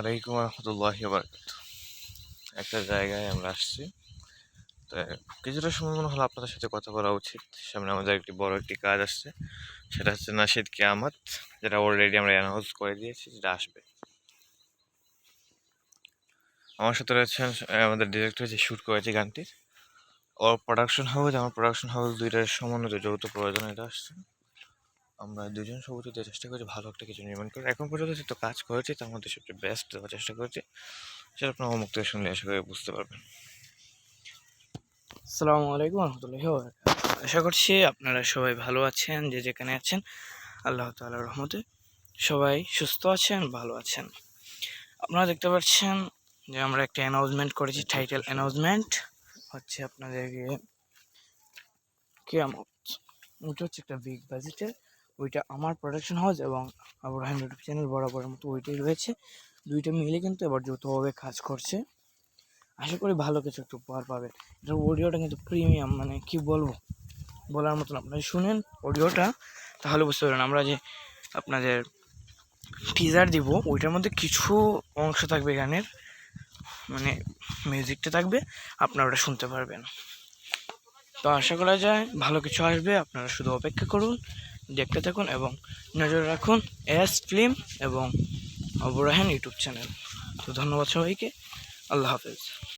ওয়ালাইকুম রহমতুল্লাহ একটা জায়গায় আমরা আসছি। তো কিছুটা সময় মনে হলো আপনাদের সাথে কথা বলা উচিত। সামনে আমাদের একটি বড় একটি কাজ আসছে। সেটা হচ্ছে নাশিদ কেয়ামত, যেটা অলরেডি আমরা অ্যানাউন্স করে দিয়েছি যেটা আসবে। আমার সাথে রয়েছেন আমাদের ডিরেক্টর যে শ্যুট করেছে গানটির। ওর প্রোডাকশন হাউস আমার প্রোডাকশন হাউস দুইটার সমন্বিত যৌথ প্রয়োজন এটা আসছে। আমরা দুজন সবুজ দিয়ে চেষ্টা করেছি, ভালো একটা কিছু নির্মাণ করে এখন পর্যন্ত তো কাজ করেছি, তার মধ্যে সবচেয়ে বেস্ট দেওয়ার চেষ্টা করেছি, সেটা আপনার অমুক্ত শুনলে আশা করি বুঝতে পারবেন। আসসালামু আলাইকুম রহমতুল্লাহ আশা করছি আপনারা সবাই ভালো আছেন, যে যেখানে আছেন, আল্লাহ তাআলার রহমতে সবাই সুস্থ আছেন, ভালো আছেন। আপনারা দেখতে পাচ্ছেন যে আমরা একটা অ্যানাউন্সমেন্ট করেছি টাইটেল অ্যানাউন্সমেন্ট হচ্ছে আপনাদেরকে কেয়ামত। ওইটা হচ্ছে একটা বিগ বাজেটের ওইটা আমার প্রোডাকশন হাউস এবং আবরাহিম ইউটিউব চ্যানেল বরাবরের মতো ওইটাই রয়েছে। দুইটা মিলে কিন্তু এবার যৌথভাবে কাজ করছে। আশা করি ভালো কিছু একটু উপহার পাবেন। এটার অডিওটা কিন্তু প্রিমিয়াম মানে কি বলব? বলার মতন আপনারা শুনেন অডিওটা তাহলে বুঝতে পারবেন। আমরা যে আপনাদের টিজার দিব, ওইটার মধ্যে কিছু অংশ থাকবে গানের মানে মিউজিকটা থাকবে, আপনারা ওটা শুনতে পারবেন। তো আশা করা যায় ভালো কিছু আসবে, আপনারা শুধু অপেক্ষা করুন। দেখতে থাকুন এবং নজর রাখুন এস ফিল্ম এবং অবরাহান ইউটিউব চ্যানেল। তো ধন্যবাদ সবাইকে। আল্লাহ হাফেজ।